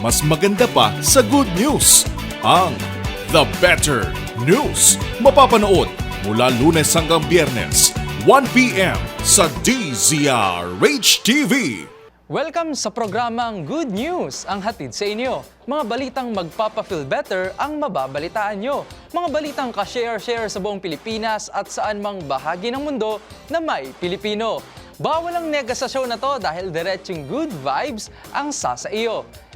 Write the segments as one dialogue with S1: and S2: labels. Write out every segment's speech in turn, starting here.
S1: mas maganda pa sa good news. Ang The Better News. Mapapanood mula lunes hanggang biyernes, 1pm sa DZRH TV.
S2: Welcome sa programang Good News, ang hatid sa inyo. Mga balitang magpapa-feel better ang mababalitaan nyo. Mga balitang ka-share-share sa buong Pilipinas at saan mang bahagi ng mundo na may Pilipino. Bawal ang nega sa show na to dahil diretsong good vibes ang sasa iyo.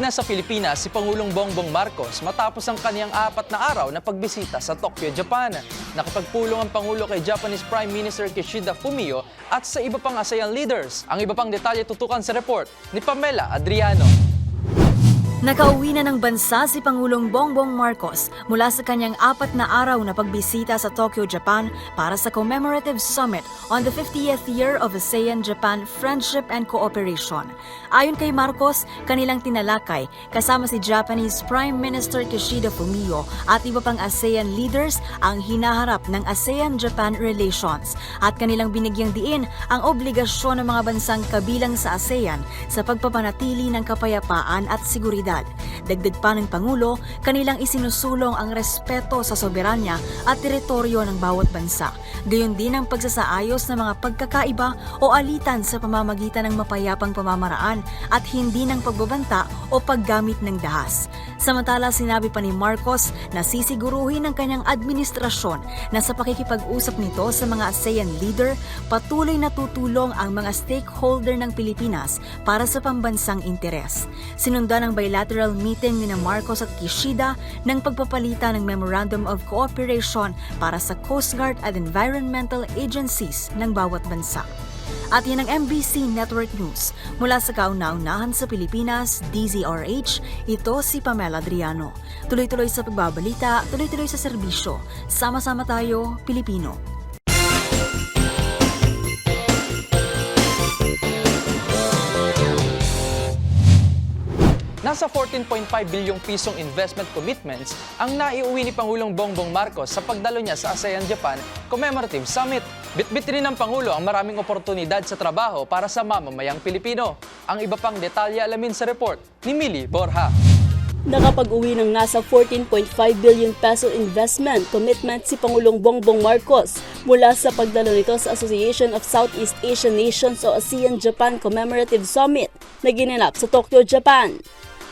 S2: Na sa Pilipinas si Pangulong Bongbong Marcos matapos ang kaniyang apat na araw na pagbisita sa Tokyo, Japan. Nakapagpulong ang Pangulo kay Japanese Prime Minister Kishida Fumio at sa iba pang ASEAN leaders. Ang iba pang detalye tutukan sa report ni Pamela Adriano.
S3: Nakauwi na ng bansa si Pangulong Bongbong Marcos mula sa kanyang apat na araw na pagbisita sa Tokyo, Japan para sa commemorative summit on the 50th year of ASEAN-Japan Friendship and Cooperation. Ayon kay Marcos, kanilang tinalakay kasama si Japanese Prime Minister Kishida Fumio at iba pang ASEAN leaders ang hinaharap ng ASEAN-Japan relations at kanilang binigyang diin ang obligasyon ng mga bansang kabilang sa ASEAN sa pagpapanatili ng kapayapaan at seguridad. Dagdag pa ng Pangulo, kanilang isinusulong ang respeto sa soberanya at teritoryo ng bawat bansa. Gayon din ang pagsasaayos ng mga pagkakaiba o alitan sa pamamagitan ng mapayapang pamamaraan at hindi ng pagbabanta o paggamit ng dahas. Samantala, sinabi pa ni Marcos na sisiguruhin ng kanyang administrasyon na sa pakikipag-usap nito sa mga ASEAN leader, patuloy na tutulong ang mga stakeholder ng Pilipinas para sa pambansang interes. Sinundan ang bilateral meeting ni Marcos at Kishida ng pagpapalita ng Memorandum of Cooperation para sa Coast Guard at environmental agencies ng bawat bansa. At yan ang MBC Network News. Mula sa kauna-unahan sa Pilipinas, DZRH, ito si Pamela Adriano. Tuloy-tuloy sa pagbabalita, tuloy-tuloy sa serbisyo. Sama-sama tayo, Pilipino.
S2: Nasa 14.5 bilyong pisong investment commitments ang naiuwi ni Pangulong Bongbong Marcos sa pagdalo niya sa ASEAN-Japan Commemorative Summit. Bitbit rin ng Pangulo ang maraming oportunidad sa trabaho para sa mamamayang Pilipino. Ang iba pang detalye alamin sa report ni Millie Borja.
S4: Nakapag-uwi ng nasa 14.5 billion peso investment commitment si Pangulong Bongbong Marcos mula sa pagdalo nito sa Association of Southeast Asian Nations o ASEAN-Japan Commemorative Summit na ginanap sa Tokyo, Japan.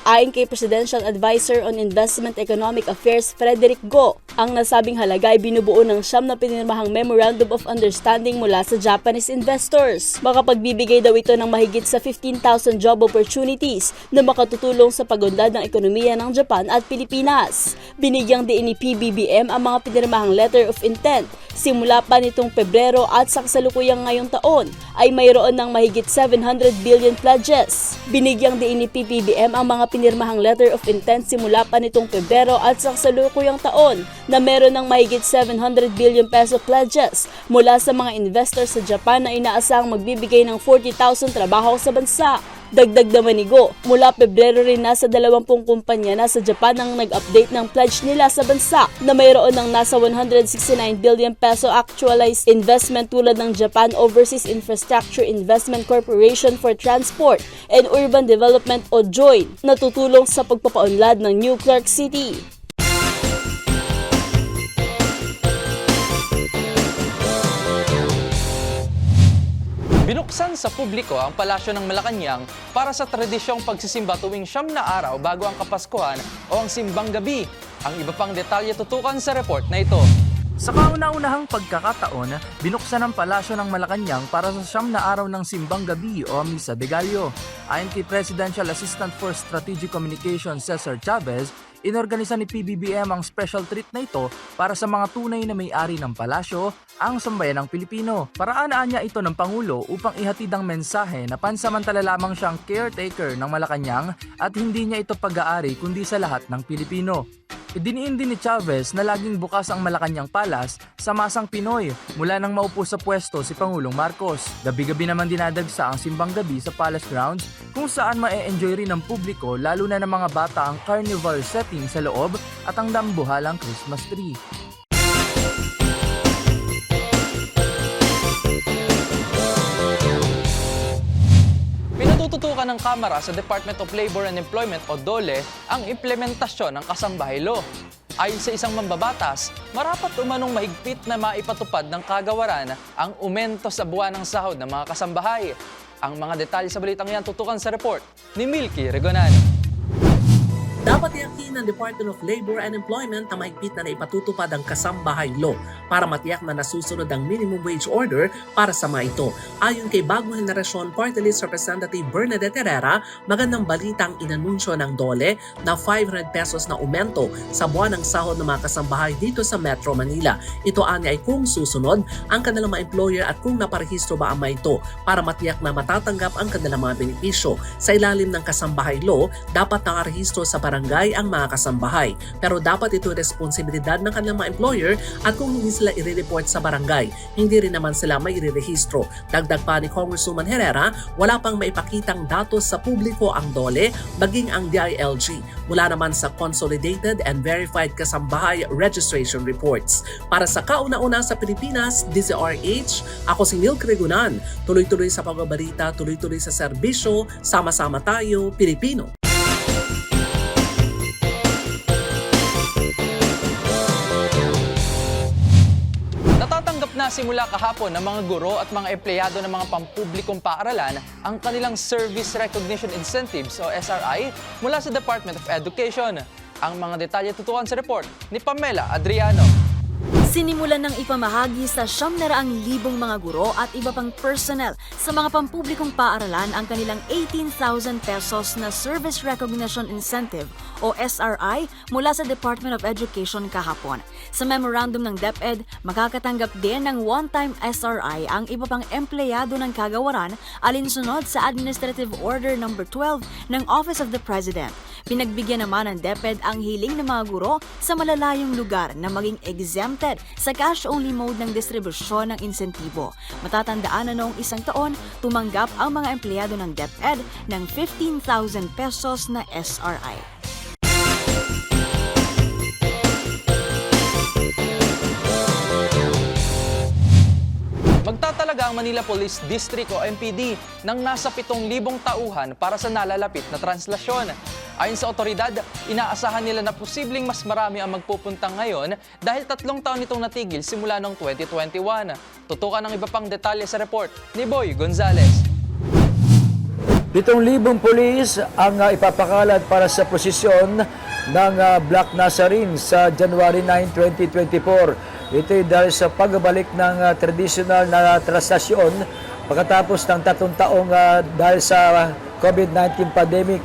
S4: Ayon kay Presidential Advisor on Investment Economic Affairs Frederick Go, ang nasabing halaga ay binubuo ng siyam na pinirmahang Memorandum of Understanding mula sa Japanese investors. Makapagbibigay daw ito ng mahigit sa 15,000 job opportunities na makatutulong sa pagunlad ng ekonomiya ng Japan at Pilipinas. Binigyang diin ni PBBM ang mga pinirmahang letter of intent simula pa nitong Pebrero at sa kasalukuyang ngayong taon ay mayroon ng mahigit 700 billion pledges. Binigyang diin ni PBBM ang mga pinirmahang letter of intent simula pa nitong Pebrero at sa kasalukuyang taon na meron ng mahigit 700 billion peso pledges mula sa mga investors sa Japan na inaasahang magbibigay ng 40,000 trabaho sa bansa. Dagdag naman ni Go, mula Pebrero rin nasa 20 kumpanya na sa Japan ang nag-update ng pledge nila sa bansa na mayroon ng nasa 169 billion peso actualized investment tulad ng Japan Overseas Infrastructure Investment Corporation for Transport and Urban Development o JOIN na tutulong sa pagpapaunlad ng New Clark City.
S2: Binuksan sa publiko ang palasyo ng Malacanang para sa tradisyong pagsisimba tuwing siyam na araw bago ang Kapaskuhan o ang Simbang Gabi. Ang iba pang detalye tutukan sa report na ito.
S5: Sa kauna-unahang pagkakataon, binuksan ang palasyo ng Malacanang para sa siyam na araw ng Simbang Gabi o Misa de Gallo. Ayon kay Presidential Assistant for Strategic Communications Cesar Chavez, inorganisa ni PBBM ang special treat na ito para sa mga tunay na may-ari ng palasyo, ang sambayan ng Pilipino. Paraanaan niya ito ng Pangulo upang ihatid ang mensahe na pansamantala lamang siyang caretaker ng Malacanang at hindi niya ito pag-aari kundi sa lahat ng Pilipino. Idiniin din ni Chavez na laging bukas ang Malacanang Palace sa masang Pinoy mula nang maupo sa pwesto si Pangulong Marcos. Gabi-gabi naman dinadagsa ang simbang gabi sa Palace Grounds kung saan ma-enjoy rin ng publiko lalo na ng mga bata ang carnival setting sa loob at ang dambuhalang Christmas tree.
S2: Pinatututukan ng Kamara sa Department of Labor and Employment o DOLE ang implementasyon ng kasambahay law. Ayon sa isang mambabatas, marapat umanong mahigpit na maipatupad ng kagawaran ang umento sa buwan ng sahod ng mga kasambahay. Ang mga detalye sa balitang yan tutukan sa report ni Milky Regonan.
S6: Dapat iyakin ng Department of Labor and Employment na mahigpit na naipatutupad ang kasambahay law para matiyak na nasusunod ang minimum wage order para sa mga ito. Ayon kay Bagong Henerasyon Party List Representative Bernadette Herrera, magandang balita ang inanunsyo ng DOLE na 500 pesos na aumento sa buwan ng sahod ng mga kasambahay dito sa Metro Manila. Ito ani ay kung susunod ang kanilang mga employer at kung naparehistro ba ang mga ito para matiyak na matatanggap ang kanilang mga benepisyo. Sa ilalim ng kasambahay law, dapat nakarehistro sa barangay ang mga kasambahay. Pero dapat ito responsibilidad ng kanilang mga employer at kung hindi sila i-report sa barangay, hindi rin naman sila may irerehistro. Dagdag pa ni Congresswoman Herrera, wala pang maipakitang datos sa publiko ang DOLE, maging ang DILG, mula naman sa Consolidated and Verified Kasambahay Registration Reports. Para sa kauna-una sa Pilipinas, DZRH, ako si Neil Cregunan. Tuloy-tuloy sa pagbabalita, tuloy-tuloy sa serbisyo, sama-sama tayo, Pilipino.
S2: Simula kahapon ng mga guro at mga empleyado ng mga pampublikong paaralan ang kanilang Service Recognition Incentives o SRI mula sa Department of Education. Ang mga detalye tutukan sa report ni Pamela Adriano.
S3: Sinimulan ng ipamahagi sa 700,000 mga guro at iba pang personnel sa mga pampublikong paaralan ang kanilang 18,000 pesos na Service Recognition Incentive o SRI mula sa Department of Education kahapon. Sa memorandum ng DepEd, makakatanggap din ng one-time SRI ang iba pang empleyado ng kagawaran alinsunod sa Administrative Order No. 12 ng Office of the President. Pinagbigyan naman ng DepEd ang hiling ng mga guro sa malalayong lugar na maging exempted sa cash-only mode ng distribusyon ng insentibo. Matatandaan na noong isang taon, tumanggap ang mga empleyado ng DepEd ng 15,000 pesos na SRI.
S2: Magtatalaga ang Manila Police District o MPD ng nasa 7,000 tauhan para sa nalalapit na translasyon. Ayon sa otoridad, inaasahan nila na posibleng mas marami ang magpupunta ngayon dahil tatlong taon itong natigil simula noong 2021. Tutukan ang iba pang detalye sa report ni Boy Gonzales.
S7: 7,000 pulis ang uh, ipapakalad para sa prosesyon ng uh, Black Nazarene sa January 9, 2024. Ito ay dahil sa pagbabalik ng uh, traditional na translasyon pagkatapos ng tatlong taong uh, dahil sa COVID-19 pandemic.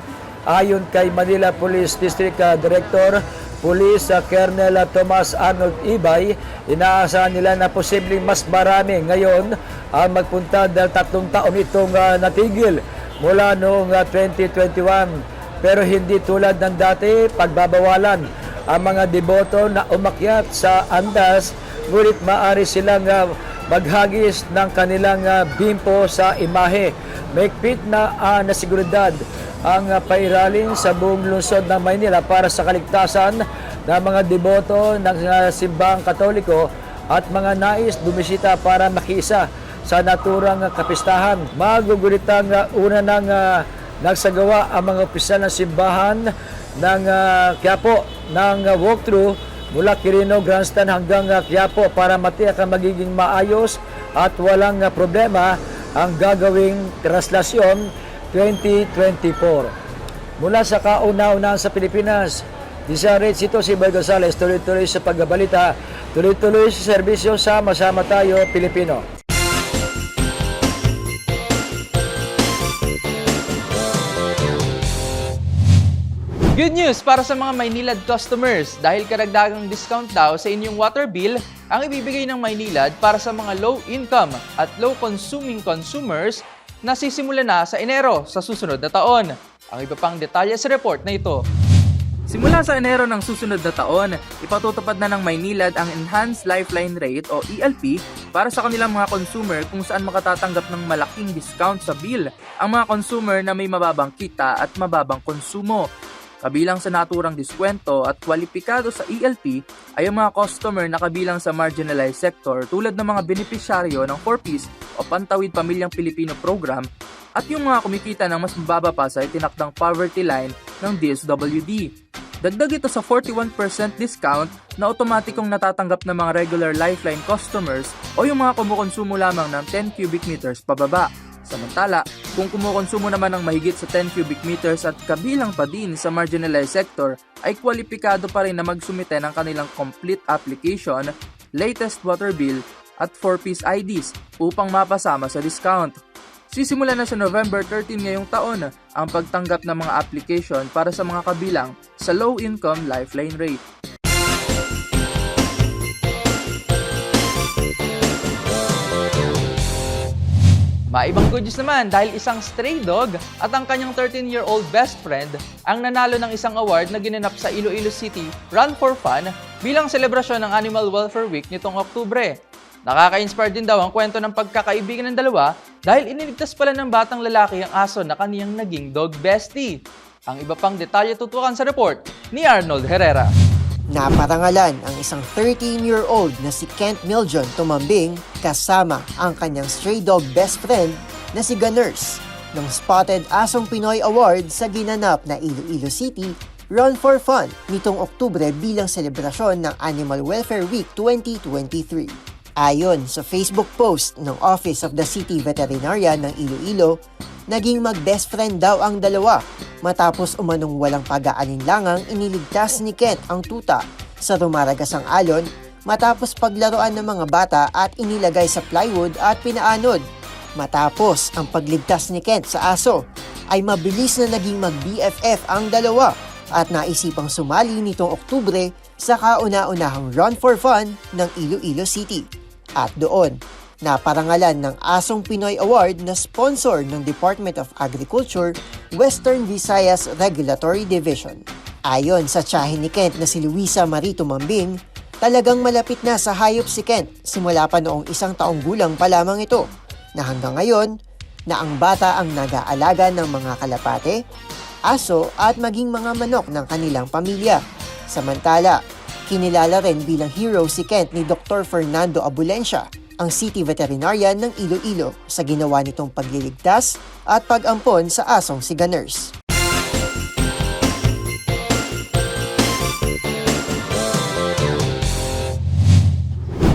S7: Ayon kay Manila Police District uh, Director Police uh, Colonel uh, Thomas Arnold Ibay, inaasahan nila na posibleng mas marami ngayon ang magpunta dahil tatlong taon itong natigil mula noong uh, 2021. Pero hindi tulad ng dati, pagbabawalan ang mga deboto na umakyat sa andas, ngunit maaari silang uh, maghagis ng kanilang uh, bimpo sa imahe. May na uh, na seguridad ang uh, pairalin sa buong lungsod ng Maynila para sa kaligtasan ng mga deboto ng uh, simbahang katoliko at mga nais bumisita para makiisa sa naturang kapistahan. Magugulitang uh, una ng uh, nagsagawa ang mga opisyal ng simbahan ng uh, Quiapo ng uh, walkthrough mula Quirino Grandstand hanggang uh, Quiapo para matiyak ang magiging maayos at walang uh, problema ang gagawing translasyon 2024. Mula sa kauna-unahan sa Pilipinas, Disarits ito si Boy Gonzales, tuloy-tuloy sa pagbabalita, tuloy-tuloy sa serbisyo, sama-sama tayo, Pilipino.
S2: Good news para sa mga Maynilad customers dahil karagdagang discount daw sa inyong water bill ang ibibigay ng Maynilad para sa mga low income at low consuming consumers na sisimula na sa Enero sa susunod na taon. Ang iba pang detalye sa report na ito.
S5: Simula sa Enero ng susunod na taon, ipatutupad na ng Maynilad ang Enhanced Lifeline Rate o ELP para sa kanilang mga consumer kung saan makatatanggap ng malaking discount sa bill ang mga consumer na may mababang kita at mababang konsumo. Kabilang sa naturang diskwento at kwalipikado sa ELP ay ang mga customer na kabilang sa marginalized sector tulad ng mga benepisyaryo ng 4Ps o Pantawid Pamilyang Pilipino Program at yung mga kumikita ng mas mababa pa sa itinakdang poverty line ng DSWD. Dagdag ito sa 41% discount na otomatikong natatanggap ng mga regular Lifeline customers o yung mga kumukonsumo lamang ng 10 cubic meters pababa. Samantala, kung kumukonsumo naman ng mahigit sa 10 cubic meters at kabilang pa din sa marginalized sector, ay kwalipikado pa rin na magsumite ng kanilang complete application, latest water bill at 4-piece IDs upang mapasama sa discount. Sisimula na sa November 13 ngayong taon ang pagtanggap ng mga application para sa mga kabilang sa low income lifeline rate.
S2: Maibang good news naman dahil isang stray dog at ang kanyang 13-year-old best friend ang nanalo ng isang award na ginanap sa Iloilo City Run for Fun bilang selebrasyon ng Animal Welfare Week nitong Oktubre. Nakaka-inspire din daw ang kwento ng pagkakaibigan ng dalawa dahil iniligtas pala ng batang lalaki ang aso na kaniyang naging dog bestie. Ang iba pang detalye tutukan sa report ni Arnold Herrera.
S8: Naparangalan ang isang 13-year-old na si Kent Miljon tumambing kasama ang kanyang stray dog best friend na si Gunners ng Spotted Asong Pinoy Award sa ginanap na Iloilo City Run for Fun nitong Oktubre bilang selebrasyon ng Animal Welfare Week 2023. Ayon sa Facebook post ng Office of the City Veterinarian ng Iloilo, naging mag-best friend daw ang dalawa matapos umanong walang pag-aalinlangang iniligtas ni Kent ang tuta sa rumaragasang alon matapos paglaruan ng mga bata at inilagay sa plywood at pinaanod. Matapos ang pagligtas ni Kent sa aso, ay mabilis na naging mag-BFF ang dalawa at naisipang sumali nitong Oktubre sa kauna-unahang Run for Fun ng Iloilo City. At doon, naparangalan ng Asong Pinoy Award na sponsor ng Department of Agriculture Western Visayas Regulatory Division. Ayon sa tiyahin ni Kent na si Luisa Marito Mambing, talagang malapit na sa hayop si Kent simula pa noong isang taong gulang pa lamang ito na hanggang ngayon na ang bata ang nag-aalaga ng mga kalapate, aso at maging mga manok ng kanilang pamilya. Samantala, kinilala rin bilang hero si Kent ni Dr. Fernando Abulencia, ang city veterinarian ng Iloilo sa ginawa nitong pagliligtas at pag-ampon sa asong si Gunners.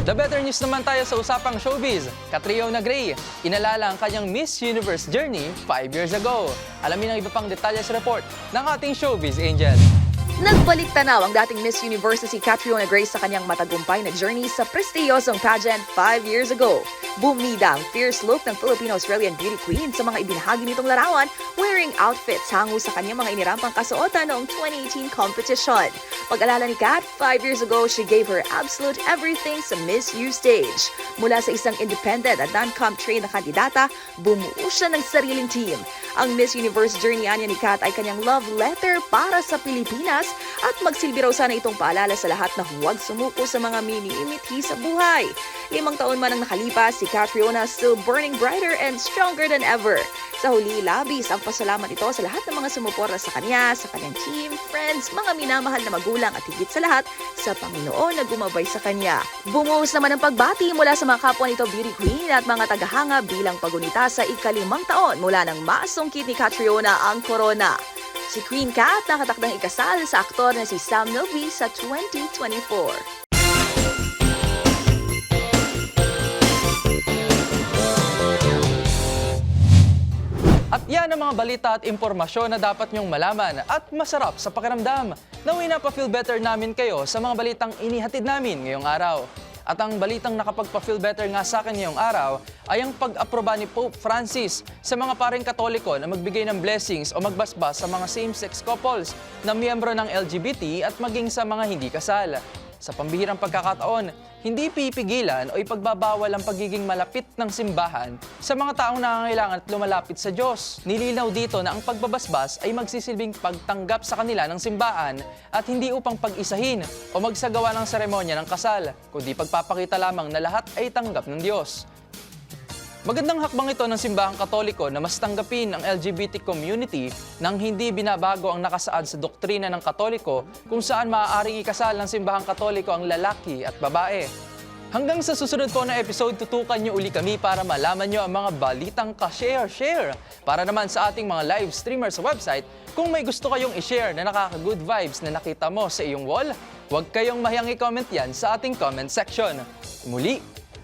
S2: The better news naman tayo sa usapang showbiz. Catriona Gray, inalala ang kanyang Miss Universe journey 5 years ago. Alamin ang iba pang detalye sa report ng ating showbiz angel.
S9: Nagbalik tanaw ang dating Miss Universe si Catriona Gray sa kanyang matagumpay na journey sa prestiyosong pageant 5 years ago. Bumida ang fierce look ng Filipino-Australian beauty queen sa mga ibinahagi nitong larawan wearing outfits hango sa kanyang mga inirampang kasuotan noong 2018 competition. Pag-alala ni Kat, 5 years ago, she gave her absolute everything sa Miss U stage. Mula sa isang independent at non-comp trained na kandidata, bumuo siya ng sariling team. Ang Miss Universe journey anya ni Kat ay kanyang love letter para sa Pilipinas at magsilbi raw sana itong paalala sa lahat na huwag sumuko sa mga mini-imithi sa buhay. Limang taon man ang nakalipas, si Catriona still burning brighter and stronger than ever. Sa huli, labis ang pasalamat ito sa lahat ng mga sumuporta sa kanya, sa kanyang team, friends, mga minamahal na magulang at higit sa lahat, sa Panginoon na gumabay sa kanya. Bumuhos naman ang pagbati mula sa mga kapwa nito beauty queen at mga tagahanga bilang pagunita sa ikalimang taon mula nang masungkit ni Catriona ang corona. Si Queen Kat nakatakdang ikasal sa aktor na si Sam Novi sa 2024.
S2: At yan ang mga balita at impormasyon na dapat nyong malaman at masarap sa pakiramdam. Naway na pa-feel better namin kayo sa mga balitang inihatid namin ngayong araw. At ang balitang nakapagpa-feel better nga sa akin ngayong araw ay ang pag-aproba ni Pope Francis sa mga paring katoliko na magbigay ng blessings o magbasbas sa mga same-sex couples na miyembro ng LGBT at maging sa mga hindi kasal. Sa pambihirang pagkakataon, hindi pipigilan o ipagbabawal ang pagiging malapit ng simbahan sa mga taong nangangailangan at lumalapit sa Diyos. Nilinaw dito na ang pagbabasbas ay magsisilbing pagtanggap sa kanila ng simbahan at hindi upang pag-isahin o magsagawa ng seremonya ng kasal, kundi pagpapakita lamang na lahat ay tanggap ng Diyos. Magandang hakbang ito ng simbahang katoliko na mas tanggapin ang LGBT community nang hindi binabago ang nakasaad sa doktrina ng katoliko kung saan maaaring ikasal ng simbahang katoliko ang lalaki at babae. Hanggang sa susunod po na episode, tutukan niyo uli kami para malaman niyo ang mga balitang ka-share-share. Para naman sa ating mga live streamer sa website, kung may gusto kayong i-share na nakaka-good vibes na nakita mo sa iyong wall, huwag kayong mahiyang i-comment yan sa ating comment section. Muli,